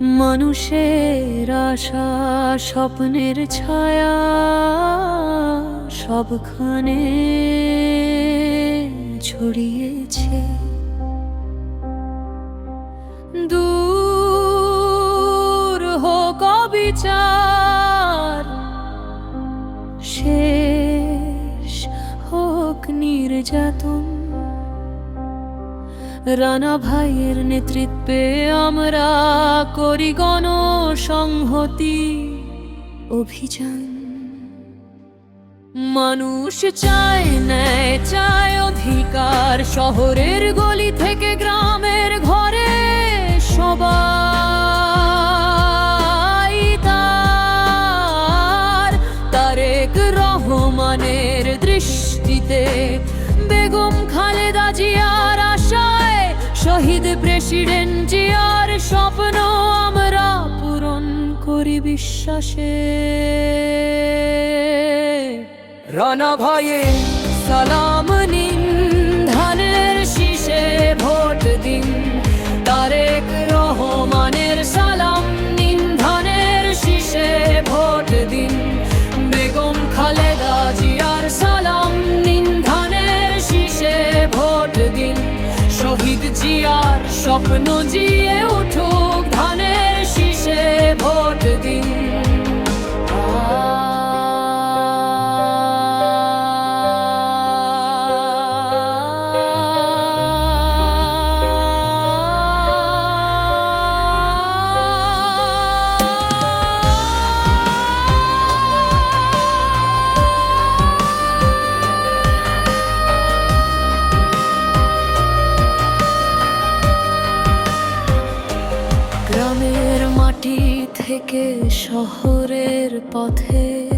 মানুষের আশা স্বপ্নের ছায়া সবখানে ছড়িয়েছে। দূর হোক বিচার শেষ হোক নির্যাতন। রানা ভাইয়ের নেতৃত্বে আমরা করি গণ সংহতি অভিযান। মানুষ চায় ন্যায়, চায় অধিকার। শহরের গলি থেকে গ্রামের ঘরে সবাই তার। তারেক রহমানের দৃষ্টিতে বেগম খালেদা জিয়ার শহীদ প্রেসিডেন্ট জিয়ার স্বপ্ন আমরা পূরণ করি বিশ্বাসে। রানা ভয়ে সালাম নিন, ধানের শীষে ভোট দিন, তারেক জিয়ার স্বপ্ন জিয়ে উঠুক ধানের শীষে ভোট দিন থেকে শহরের পথে।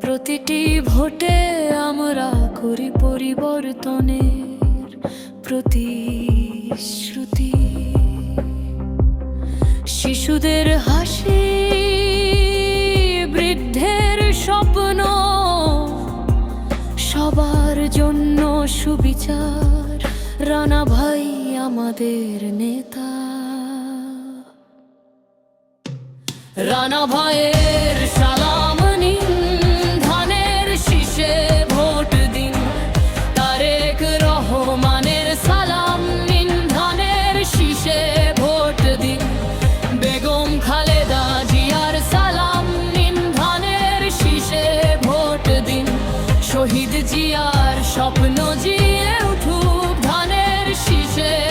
প্রতিটি ভোটে আমরা করি পরিবর্তনের প্রতিশ্রুতি। শিশুদের হাসি, বৃদ্ধের স্বপ্ন, সবার জন্য সুবিচার। রানা ভাই আমাদের রানা ভাইয়ের সালাম নিন, ধানের শীষে ভোট দিন। তারেক রহমানের সালাম নিন, ধানের শীষে ভোট দিন। বেগম খালেদা জিয়ার সালাম নিন, ধানের শিষে ভোট দিন। শহীদ জিয়ার স্বপ্ন জিয়ে উঠুক, ধানের শিষে